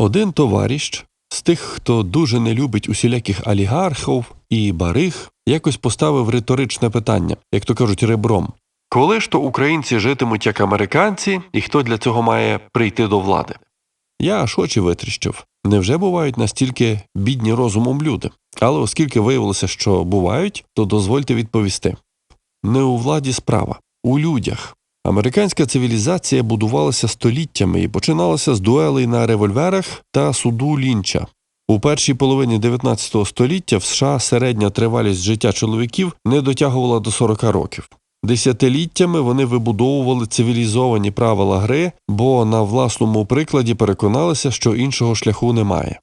Один товариш з тих, хто дуже не любить усіляких олігархів і бариг, якось поставив риторичне питання, як то кажуть, ребром. Коли ж то українці житимуть як американці, і хто для цього має прийти до влади? Я аж очі витріщив. Невже бувають настільки бідні розумом люди? Але оскільки виявилося, що бувають, то дозвольте відповісти. Не у владі справа, у людях. Американська цивілізація будувалася століттями і починалася з дуелей на револьверах та суду лінча. У першій половині 19 століття в США середня тривалість життя чоловіків не дотягувала до 40 років. Десятиліттями вони вибудовували цивілізовані правила гри, бо на власному прикладі переконалися, що іншого шляху немає.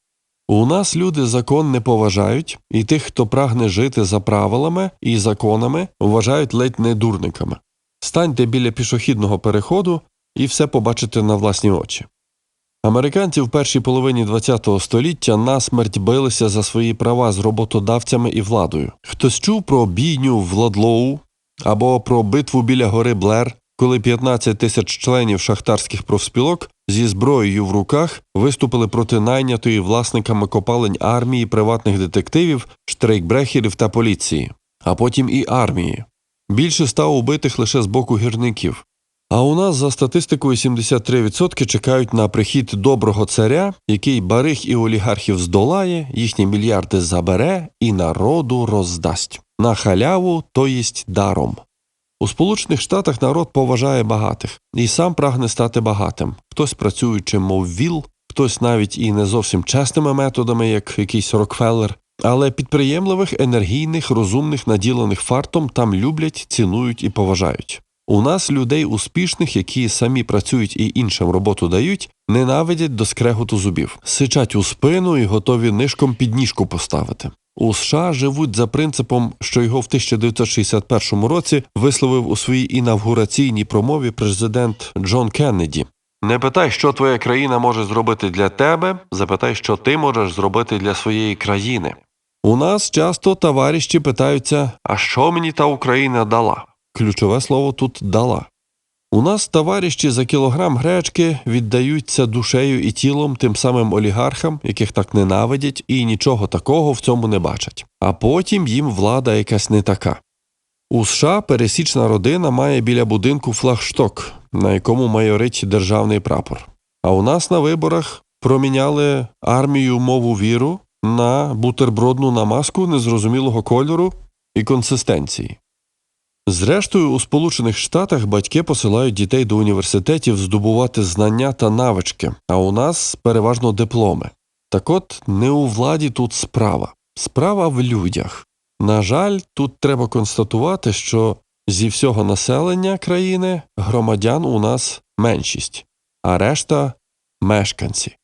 У нас люди закон не поважають, і тих, хто прагне жити за правилами і законами, вважають ледь не дурниками. Станьте біля пішохідного переходу і все побачите на власні очі. Американці в першій половині ХХ століття насмерть билися за свої права з роботодавцями і владою. Хтось чув про бійню в Ладлоу або про битву біля гори Блер, коли 15 тисяч членів шахтарських профспілок зі зброєю в руках виступили проти найнятої власниками копалень армії приватних детективів, штрейкбрехерів та поліції, а потім і армії. Більше ста убитих лише з боку гірників. А у нас за статистикою 73% чекають на прихід доброго царя, який барих і олігархів здолає, їхні мільярди забере і народу роздасть на халяву, то єсть даром. У Сполучених Штатах народ поважає багатих і сам прагне стати багатим. Хтось працюючи, мов віл, хтось навіть і не зовсім чесними методами, як якийсь Рокфеллер, але підприємливих, енергійних, розумних, наділених фартом там люблять, цінують і поважають. У нас людей успішних, які самі працюють і іншим роботу дають, ненавидять до скреготу зубів, сичать у спину і готові нишком під ніжку поставити. У США живуть за принципом, що його в 1961 році висловив у своїй інавгураційній промові президент Джон Кеннеді. Не питай, що твоя країна може зробити для тебе, запитай, що ти можеш зробити для своєї країни. У нас часто товариші питаються, а що мені та Україна дала? Ключове слово тут дала. У нас товариші за кілограм гречки віддаються душею і тілом тим самим олігархам, яких так ненавидять, і нічого такого в цьому не бачать. А потім їм влада якась не така. У США пересічна родина має біля будинку флагшток, на якому майорить державний прапор. А у нас на виборах проміняли армію мову віру на бутербродну намазку незрозумілого кольору і консистенції. Зрештою, у Сполучених Штатах батьки посилають дітей до університетів здобувати знання та навички, а у нас переважно дипломи. Так от не у владі тут справа, справа в людях. На жаль, тут треба констатувати, що зі всього населення країни громадян у нас меншість, а решта мешканці.